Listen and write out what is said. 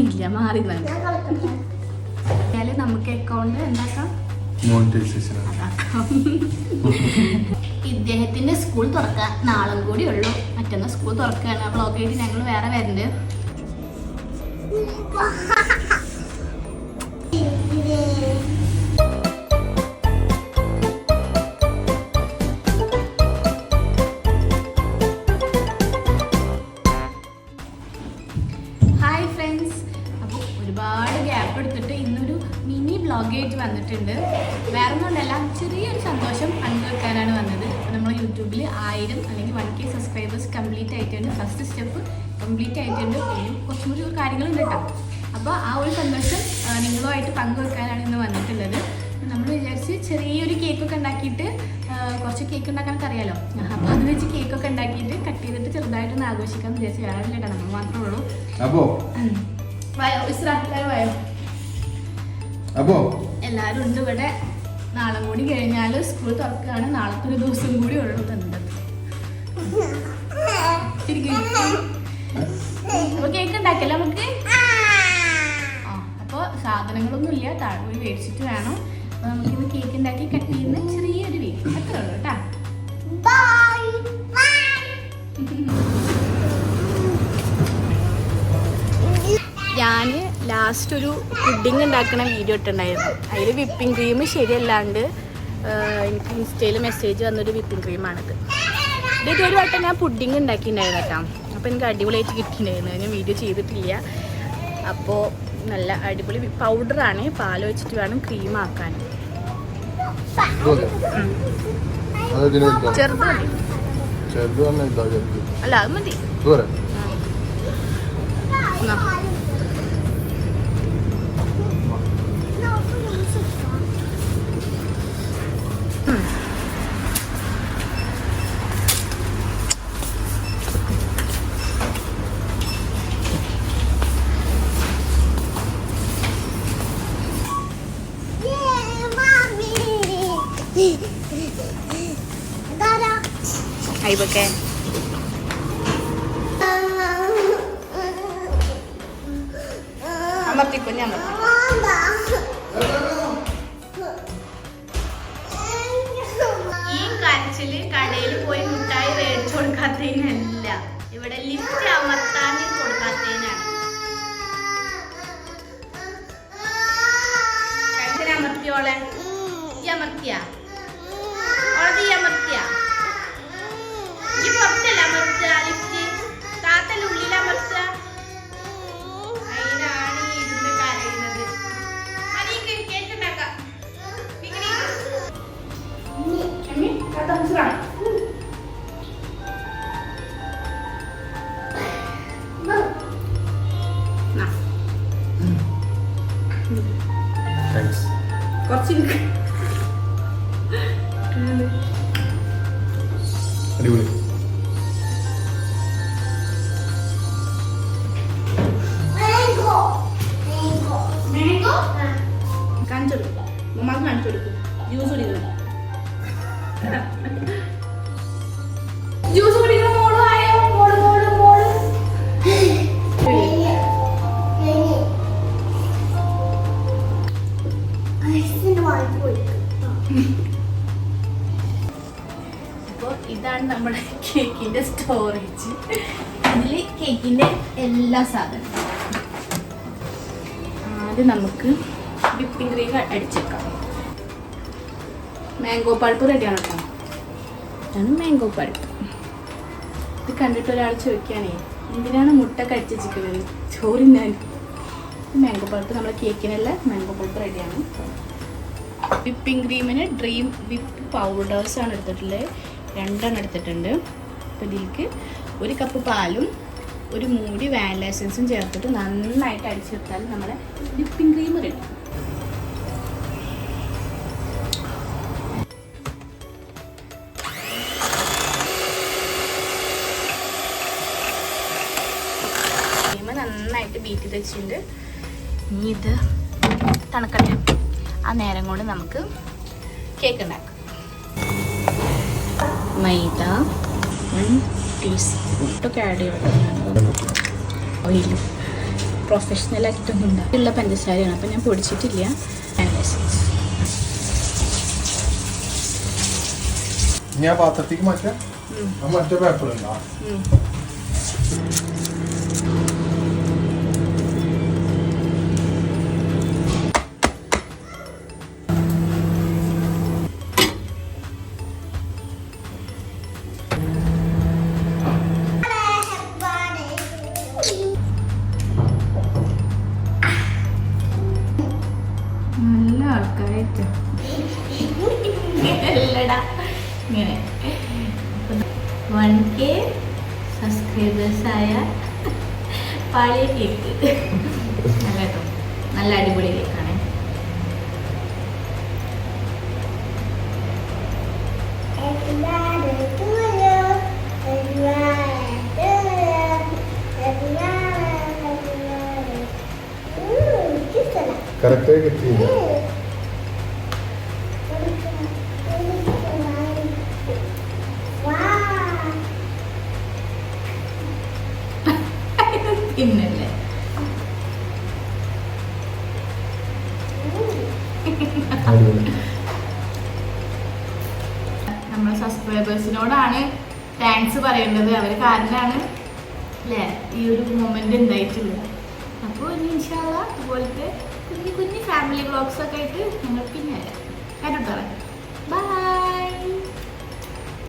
ഇല്ല മാറി നമുക്ക് അക്കൗണ്ട് എന്താക്കാം? ഇദ്ദേഹത്തിന്റെ സ്കൂൾ തുറക്കാൻ നാളും കൂടി ഉള്ളു. മറ്റന്നാ സ്കൂൾ തുറക്കുകയാണ്. ബ്ലോക്ക് ബ്ലോഗ് ആയിട്ട് ഞങ്ങൾ വേറെ വരുന്നുണ്ട്. മിനി വന്നിട്ടുണ്ട്. വേറെ ഒന്നുമല്ല ചെറിയൊരു സന്തോഷം പങ്കുവെക്കാനാണ് വന്നത്. അപ്പോൾ നമ്മൾ യൂട്യൂബിൽ ആയിരം അല്ലെങ്കിൽ വൺ കെ സബ്സ്ക്രൈബേഴ്സ് കംപ്ലീറ്റ് ആയിട്ടുണ്ട്. ഫസ്റ്റ് സ്റ്റെപ്പ് കംപ്ലീറ്റ് ആയിട്ടുണ്ട്. ഇനിയും കുറച്ചും കൂടി കാര്യങ്ങളുണ്ട് കേട്ടോ. അപ്പോൾ ആ ഒരു സന്തോഷം നിങ്ങളുമായിട്ട് പങ്കുവെക്കാനാണ് ഇന്ന് വന്നിട്ടുള്ളത്. നമ്മൾ വിചാരിച്ച് ചെറിയൊരു കേക്കൊക്കെ ഉണ്ടാക്കിയിട്ട് കുറച്ച് കേക്ക് ഉണ്ടാക്കാനൊക്കെ അറിയാലോ അപ്പോൾ അത് വെച്ച് കേക്കൊക്കെ ഉണ്ടാക്കിയിട്ട് കട്ട് ചെയ്തിട്ട് ചെറുതായിട്ടൊന്ന് ആഘോഷിക്കാമെന്ന് വിചാരിച്ച് വേറെ ഇല്ല കേട്ടോ. നമ്മൾ മാത്രമേ ഉള്ളൂ. വായോ ഇസ്ര എല്ലാവരും വായോ. അപ്പോ? എല്ലാരും ഉണ്ട് ഇവിടെ. നാളെ കൂടി കഴിഞ്ഞാൽ സ്കൂൾ തുറക്കുകയാണ് നാളത്തെ ഒരു ദിവസം കൂടി ഉള്ളൂ തന്നത് അപ്പൊ കേക്ക് ഉണ്ടാക്കല്ലേ നമുക്ക്? ആ അപ്പോൾ സാധനങ്ങളൊന്നും ഇല്ല. താഴെ പോയി മേടിച്ചിട്ട് വേണം. അപ്പൊ നമുക്കിന്ന് കേക്ക് ഉണ്ടാക്കി കട്ട് ചെയ്യുന്ന ചെറിയൊരു വീട് അത്രേ ഉള്ളൂ കേട്ടാ. ഞാൻ ലാസ്റ്റ് ഒരു പുഡിങ് ഉണ്ടാക്കുന്ന വീഡിയോ ഇട്ടുണ്ടായിരുന്നു അതിൽ വിപ്പിംഗ് ക്രീം ശരിയല്ലാണ്ട് എനിക്ക് ഇൻസ്റ്റയിൽ മെസ്സേജ് വന്നൊരു വിപ്പിംഗ് ക്രീമാണിത് ഇത്. ഒരു വട്ടം ഞാൻ പുഡിങ് ഉണ്ടാക്കിയിട്ടുണ്ടായിരുന്നു കേട്ടോ. അപ്പോൾ എനിക്ക് അടിപൊളിയായിട്ട് കിട്ടിയിട്ടുണ്ടായിരുന്നു. ഞാൻ വീഡിയോ ചെയ്തിട്ടില്ല. അപ്പോൾ നല്ല അടിപൊളി പൗഡറാണ് പാൽ വെച്ചിട്ട് വേണം ക്രീം ആക്കാൻ. ചെറുത് അല്ല അത് മതി. അയ്യൊക്കെ അമർത്തിക്കോ ഞാൻ ഈ കരച്ചിൽ കടയിൽ പോയി മുട്ടായി മേടിച്ചു കൊടുക്കാത്തതിനല്ല. ഇവിടെ ലിഫ്റ്റ് അമർത്താൻ കൊടുക്കാത്തതിനാണ്. അമർത്തിയോളെ അമർത്തിയാ അമർത്തിയ? ഈ അമർത്തിയ? പുറത്തല്ല അമർത്തുക ലിഫ്റ്റ്. താത്തല്ല ഉള്ളിൽ അമർത്തുക? അതിനാണ് ഈ ഇരുന്ന് കരയുന്നത്. അമ്മി, താത്ത നാ, താങ്ക്സ് കുറച്ച്. അടിപൊളി. കാണിച്ചു കൊടുക്കും ഉമ്മാക്ക് കാണിച്ചു കൊടുക്കും ജ്യൂസ് കുടിക്കണം കേക്കിന്റെ സ്റ്റോറേജ് ഇതിൽ കേക്കിന്റെ എല്ലാ സാധനവും ആദ്യം നമുക്ക് വിപ്പിംഗ് ക്രീം അടിച്ചേക്കാം. മാംഗോ പഴുപ്പ് റെഡിയാണ് ഇതാണ് മാംഗോ പഴുപ്പ് ഇത് കണ്ടിട്ട് ഒരാൾ ചോദിക്കുകയാണേ എന്തിനാണ് മുട്ട കടിച്ച് വെച്ചിരിക്കുന്നത് ചോറിനാൻ മാംഗോ പഴുപ്പ് നമ്മുടെ കേക്കിനെല്ലാം മാംഗോ പഴുപ്പ് റെഡിയാണ് വിപ്പിംഗ് ക്രീമിന് ഡ്രീം വിപ്പ് പൗഡേഴ്സാണ് എടുത്തിട്ടുള്ളത്. രണ്ടെണ്ണം എടുത്തിട്ടുണ്ട്. അപ്പോൾ ഒരു കപ്പ് പാലും ഒരു മൂടി വാനില എസൻസും ചേർത്തിട്ട് നന്നായിട്ട് അടിച്ചെടുത്താൽ നമ്മുടെ വിപ്പിംഗ് ക്രീം റെഡി നന്നായിട്ട് ബീറ്റ് ചെയ്ത് വെച്ചിട്ടുണ്ട്. ഇനി ഇത് തണുക്കട്ടെ. ആ നേരം കൊണ്ട് നമുക്ക് കേക്ക് ഉണ്ടാക്കാം. മൈദ വൺ ടീസ്പൂൺ ഒക്കെ ആഡ് ചെയ്യണം. ഓയിൽ പ്രൊഫഷണൽ ആയിട്ടൊന്നും ഉണ്ടാക്കിയുള്ള പഞ്ചസാരയാണ്. അപ്പം ഞാൻ പൊടിച്ചിട്ടില്ല. ഞാൻ പാത്രത്തേക്ക് മാറ്റാം. മറ്റേ പേപ്പർ ഉണ്ടോ അല്ലടാ ഇങ്ങനെ. വൺ കെ സബ്സ്ക്രൈബേഴ്സ് ആയ പാളിയ കേക്ക്. നല്ല കേട്ടോ നല്ല അടിപൊളി കേക്കാണ്. കറക്റ്റായി കിട്ടിയില്ല. അടിപൊളി. നമ്മുടെ സബ്സ്ക്രൈബേഴ്സിനോടാണ് താങ്ക്സ് പറയേണ്ടത് അവർ കാരണമാണ് അല്ലേ ഈ ഒരു മൊമെന്റ് ഉണ്ടായിട്ടുള്ളത്. അപ്പോൾ ഇനി ഇൻഷാല്ല അതുപോലത്തെ കുഞ്ഞു കുഞ്ഞു ഫാമിലി ബ്ലോഗ്സ് ഒക്കെ ആയിട്ട് ഞങ്ങൾ പിന്നെ വരാം. കേട്ടോ